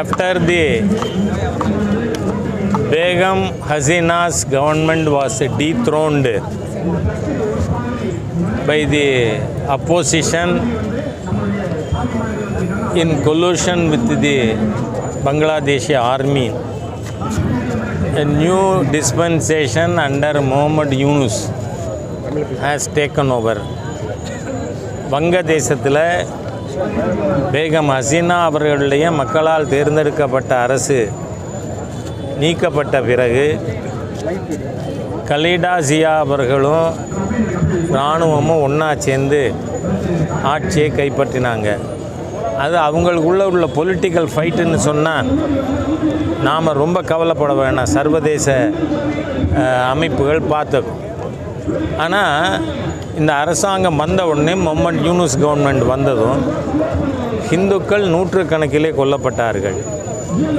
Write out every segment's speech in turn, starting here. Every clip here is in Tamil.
After the Begum Hasina's government was dethroned by the opposition in collusion with the Bangladeshi army. A new dispensation under Muhammad Yunus has taken over. வங்கதேசத்தில் பேகம் ஹசீனா அவர்களுடைய மக்களால் தேர்ந்தெடுக்கப்பட்ட அரசு நீக்கப்பட்ட பிறகு கலீடா ஜியா அவர்களும் இராணுவமும் ஒன்றா சேர்ந்து ஆட்சியை கைப்பற்றினாங்க. அது அவங்களுக்குள்ள உள்ள பொலிட்டிக்கல் ஃபைட்டுன்னு சொன்னால் நாம் ரொம்ப கவலைப்பட வேணாம். சர்வதேச அமைப்புகள் பார்த்துக்கும் ஆனால் இந்த அரசாங்கம் வந்த உடனே முகமது யூனுஸ் கவர்மெண்ட் வந்ததும் இந்துக்கள் நூற்றுக்கணக்கிலே கொல்லப்பட்டார்கள்.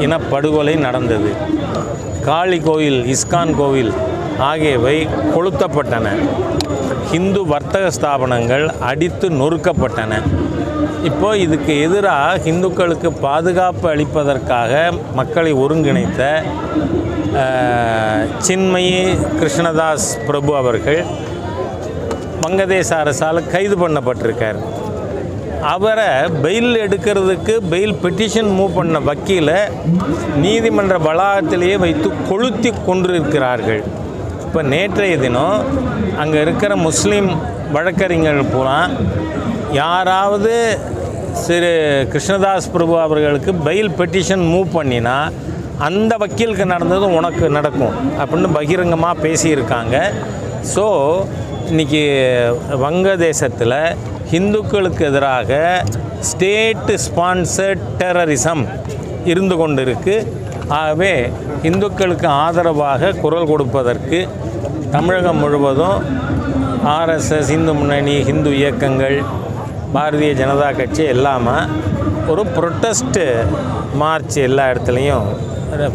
இனப்படுகொலை நடந்தது. காளி கோயில் இஸ்கான் கோவில் ஆகியவை கொளுத்தப்பட்டன. ஹிந்து வர்த்தக ஸ்தாபனங்கள் அடித்து நொறுக்கப்பட்டன. இப்போ இதுக்கு எதிராக இந்துக்களுக்கு பாதுகாப்பு அளிப்பதற்காக மக்களை ஒருங்கிணைத்த சின்மயி கிருஷ்ணதாஸ் பிரபு அவர்கள் வங்கதேச அரசால் கைது பண்ணப்பட்டிருக்கார். அவரை பெயில் எடுக்கிறதுக்கு பெயில் பெட்டிஷன் மூவ் பண்ண வக்கீலை நீதிமன்ற வளாகத்திலேயே வைத்து கொளுத்தி கொண்டிருக்கிறார்கள் இப்போ நேற்றைய தினம் அங்கே இருக்கிற முஸ்லீம் வழக்கறிஞர்கள் பூரா யாராவது சிறு கிருஷ்ணதாஸ் பிரபு அவர்களுக்கு பெயில் பெட்டிஷன் மூவ் பண்ணினா அந்த வக்கீலுக்கு நடந்ததும் உனக்கு நடக்கும் அப்படின்னு பகிரங்கமாக பேசியிருக்காங்க. ஸோ இன்றைக்கி வங்கதேசத்தில் ஹிந்துக்களுக்கு எதிராக ஸ்டேட்டு ஸ்பான்சர்ட் டெரரிசம் இருந்து கொண்டு இருக்குது ஆகவே இந்துக்களுக்கு ஆதரவாக குரல் கொடுப்பதற்கு தமிழகம் முழுவதும் ஆர்எஸ்எஸ் இந்து முன்னணி ஹிந்து இயக்கங்கள் பாரதிய ஜனதா கட்சி எல்லாமே ஒரு ப்ரொட்டஸ்ட்டு மார்ச் எல்லா இடத்துலையும்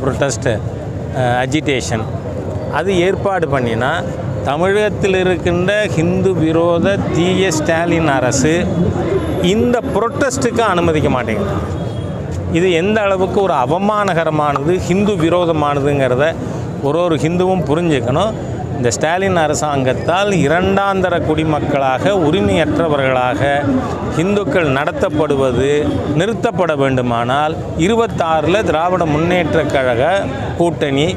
ப்ரொட்டஸ்ட்டு அஜிடேஷன் அது ஏற்பாடு பண்ணினா தமிழகத்தில் இருக்கின்ற ஹிந்து விரோத தீய ஸ்டாலின் அரசு இந்த புரொட்டஸ்ட்டுக்கு அனுமதிக்க மாட்டேங்குது. இது எந்த அளவுக்கு ஒரு அவமானகரமானது ஹிந்து விரோதமானதுங்கிறத ஒரு ஒரு ஹிந்துவும் புரிஞ்சுக்கணும். இந்த ஸ்டாலின் அரசாங்கத்தால் இரண்டாந்தர குடிமக்களாக உரிமையற்றவர்களாக இந்துக்கள் நடத்தப்படுவது நிறுத்தப்பட வேண்டுமானால் இருபத்தாறில் திராவிட முன்னேற்றக் கழக கூட்டணி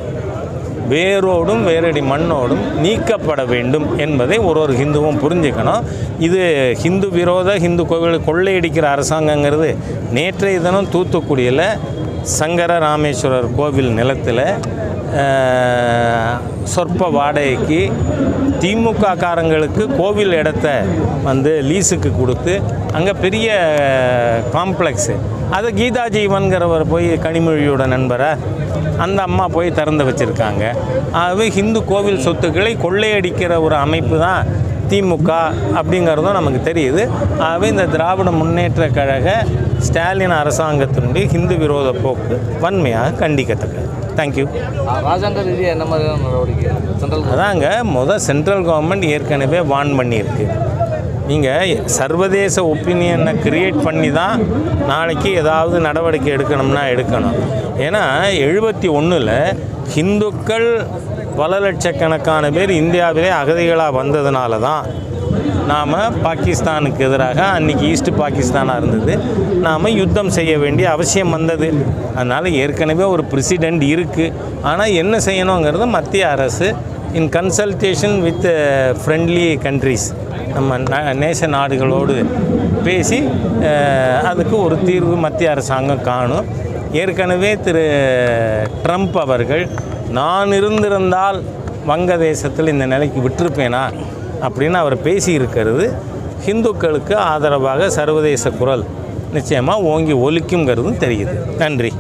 வேரோடும் வேரடி மண்ணோடும் நீக்கப்பட வேண்டும் என்பதை ஒரு ஒரு ஹிந்துவும் புரிஞ்சுக்கணும். இது ஹிந்து விரோத ஹிந்து கோவில் கொள்ளையடிக்கிற அரசாங்கங்கிறது. நேற்றைய தினம் தூத்துக்குடியில் சங்கர ராமேஸ்வரர் கோவில் நிலத்தில் சொற்ப வாடகைக்கு திமுக காரங்களுக்கு கோவில் இடத்த வந்து லீஸுக்கு கொடுத்து அங்கே பெரிய காம்ப்ளெக்ஸு. அதை கீதா ஜீவன்கிறவர் போய் கனிமொழியோட நண்பரை அந்த அம்மா போய் திறந்து வச்சுருக்காங்க. ஆகவே ஹிந்து கோவில் சொத்துக்களை கொள்ளையடிக்கிற ஒரு அமைப்பு தான் திமுக அப்படிங்கிறதும் நமக்கு தெரியுது. ஆகவே இந்த திராவிட முன்னேற்ற கழக ஸ்டாலின் அரசாங்கத்தினுடைய ஹிந்து விரோத போக்கு வன்மையாக கண்டிக்கத்தக்கது. தேங்க்யூ ராஜாங்க ரீதியாக என்ன மாதிரியான நடவடிக்கை? சென்ட்ரல் அதாங்க முத சென்ட்ரல் கவர்மெண்ட் ஏற்கனவே வான் பண்ணியிருக்கு. நீங்கள் சர்வதேச ஒப்பீனியனை கிரியேட் பண்ணி தான் நாளைக்கு ஏதாவது நடவடிக்கை எடுக்கணும்னா எடுக்கணும். ஏன்னா எழுபத்தி ஒன்றில் ஹிந்துக்கள் பல லட்சக்கணக்கான பேர் இந்தியாவிலே அகதிகளாக வந்ததுனால தான் நாம் பாகிஸ்தானுக்கு எதிராக அன்றைக்கி ஈஸ்ட் பாகிஸ்தானாக இருந்தது நாம் யுத்தம் செய்ய வேண்டிய அவசியம் வந்தது. அதனால் ஏற்கனவே ஒரு பிரசிடெண்ட் இருக்குது ஆனால் என்ன செய்யணுங்கிறது மத்திய அரசு இன் கன்சல்டேஷன் வித் ஃப்ரெண்ட்லி கண்ட்ரீஸ் நம்ம ந- நேச நாடுகளோடு பேசி அதுக்கு ஒரு தீர்வு மத்திய அரசாங்கம் காணும். ஏற்கனவே திரு ட்ரம்ப் அவர்கள் நான் இருந்திருந்தால் வங்கதேசத்தில் இந்த நிலைக்கு விட்டிருப்பேனா? அப்படின்னு அவர் பேசியிருக்கிறது. ஹிந்துக்களுக்கு ஆதரவாக சர்வதேச குரல் நிச்சயமாக ஓங்கி ஒலிக்குங்கிறதும் தெரியுது. நன்றி.